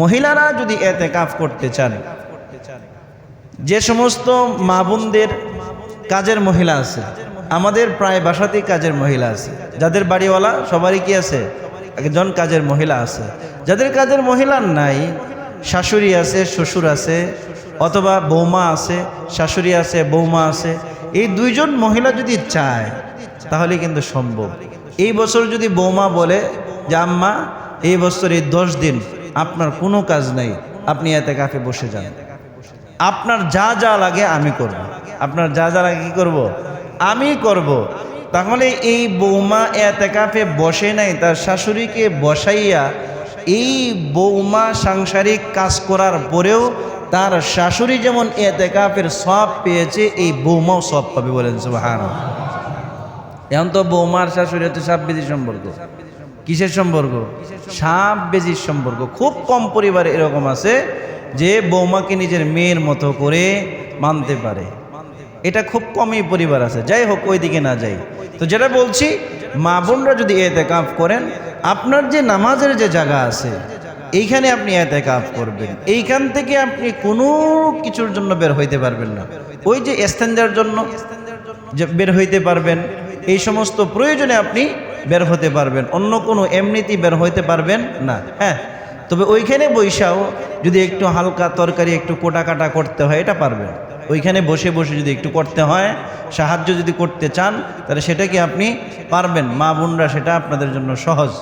মহিলারা যদি এতে কাফ করতে চান, যে সমস্ত মা বোনদের কাজের মহিলা আছে, আমাদের প্রায় বাসাতেই কাজের মহিলা আছে। যাদের বাড়িওয়ালা, সবারই কি আছে? একজন কাজের মহিলা আছে। যাদের কাজের মহিলা নাই, শাশুড়ি আছে, শ্বশুর আছে, অথবা বৌমা আছে, শাশুড়ি আছে, বৌমা আছে, এই দুইজন মহিলা যদি চায়, তাহলে কিন্তু সম্ভব। এই বছর যদি বৌমা বলে যে, আম্মা, এই বছর এই দশ দিন আপনার কোনো কাজ নাই, আপনি এতে কাফে বসে যান আপনার যা যা লাগে আমি করব। আপনার যা যা লাগে কি করব। আমি করব। তাহলে এই বৌমা এতে কাফে বসে নাই, তার শাশুড়িকে বসাইয়া এই বৌমা সাংসারিক কাজ করার পরেও তার শাশুড়ি যেমন এতেকাফের সব পেয়েছে, এই বৌমাও সব পাবে বলেন সুবাহান এখন তো বৌমার শাশুড়ি হচ্ছে বেজির সম্পর্ক কিসের সম্পর্ক? সাপ বেজির সম্পর্ক। খুব কম পরিবারে এরকম আছে যে বৌমাকে নিজের মেয়ের মতো করে মানতে পারে। এটা খুব কমই পরিবার আছে। যাই হোক ওই দিকে না যাই। তো যেটা বলছি, মা বোনরা যদি এতে কাপ করেন, আপনার যে নামাজের যে জায়গা আছে, এইখানে আপনি এতে কাপ করবেন। এইখান থেকে আপনি কোনো কিছুর জন্য বের হইতে পারবেন না। ওই যে এস্তেঞ্জার জন্য বের হইতে পারবেন, এই সমস্ত প্রয়োজনে আপনি বের হতে পারবেন। অন্য কোনো এমনিতেই বের হইতে পারবেন না। হ্যাঁ? তবে ওইখানে বৈশাও যদি একটু হালকা তরকারি, একটু কোটা কাটা করতে হয়, এটা পারবেন। ওইখানে বসে বসে যদি একটু করতে হয়, সাহায্য যদি করতে চান, তাহলে সেটা কি আপনি পারবেন? মা বোনরা সেটা আপনাদের জন্য সহজ।